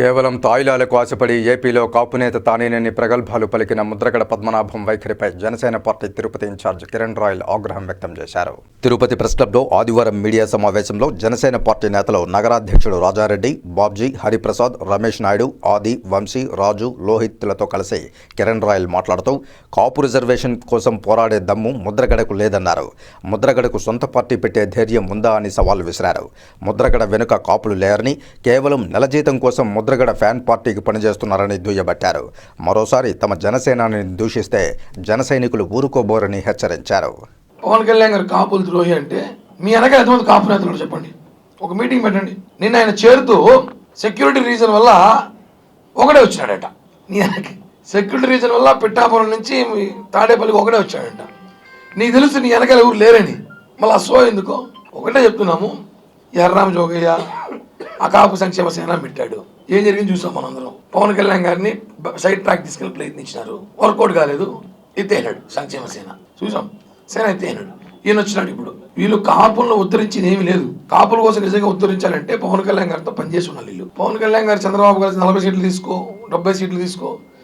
కేవలం తాయిలాలకు ఆశపడి ఏపీలో కాపునేత తానేనని ప్రగల్భాలు పలికిన ముద్రగడ పద్మనాభం వైఖరిపై జనసేన పార్టీ తిరుపతి ఇన్ఛార్జ్ కిరణ్ రాయల్ ఆగ్రహం వ్యక్తం చేశారు. తిరుపతి ప్రెస్ క్లబ్లో ఆదివారం మీడియా సమావేశంలో జనసేన పార్టీ నేతలు నగరాధ్యక్షుడు రాజారెడ్డి బాబ్జీ హరిప్రసాద్ రమేష్ నాయుడు ఆది వంశీ రాజు లోహిత్లతో కలిసి కిరణ్ రాయల్ మాట్లాడుతూ కాపు రిజర్వేషన్ కోసం పోరాడే దమ్ము ముద్రగడకు లేదన్నారు. ముద్రగడకు సొంత పార్టీ పెట్టే ధైర్యం ఉందా అని సవాల్ విసిరారు. ముద్రగడ వెనుక కాపులు లేరని కేవలం నెల జీతం కోసం ముద్రగడ ఫ్యాన్ పార్టీకి పనిచేస్తున్నారని దుయ్యబట్టారు. మరోసారి తమ జనసేనాని దూషిస్తే జన సైనికులు ఊరుకోబోరని హెచ్చరించారు. పవన్ కళ్యాణ్ గారు కాపులు ద్రోహి అంటే మీ వెనక ఎంతమంది కాపు నేతలు చెప్పండి. ఒక మీటింగ్ పెట్టండి. నిన్న ఆయన చేరుతూ సెక్యూరిటీ రీజన్ వల్ల ఒకడే వచ్చినాడట. నీ వెనక సెక్యూరిటీ రీజన్ వల్ల పిట్టాపురం నుంచి తాడేపల్లికి ఒకడే వచ్చాడంట. నీకు తెలుసు నీ వెనకాల ఎవరు లేరని. మళ్ళీ అసో ఎందుకు? ఒకటే చెప్తున్నాము. ఎర్రామ జోగయ్య ఆ కాపు సంక్షేమ సేన పెట్టాడు. ఏం జరిగింది చూసాం మనందరం. పవన్ కళ్యాణ్ గారిని బ- సైడ్ ట్రాక్ తీసుకెళ్ళి ప్రయత్నించినారు. వర్కౌట్ కాలేదు. ఎత్తేలాడు సంక్షేమ సేన. చూసాం. సేన ఎత్తేనాడు ఈయన వచ్చినాడు ఇప్పుడు. వీళ్ళు కాపులను ఉద్ధరించింది ఏమీ లేదు. కాపుల కోసం నిజంగా ఉద్ధరించాలంటే పవన్ కళ్యాణ్ గారితో పనిచేసి ఉండాలి వీళ్ళు. పవన్ కళ్యాణ్ గారు చంద్రబాబు గారు నలభై సీట్లు తీసుకో డెబ్బై సీట్లు తీసుకో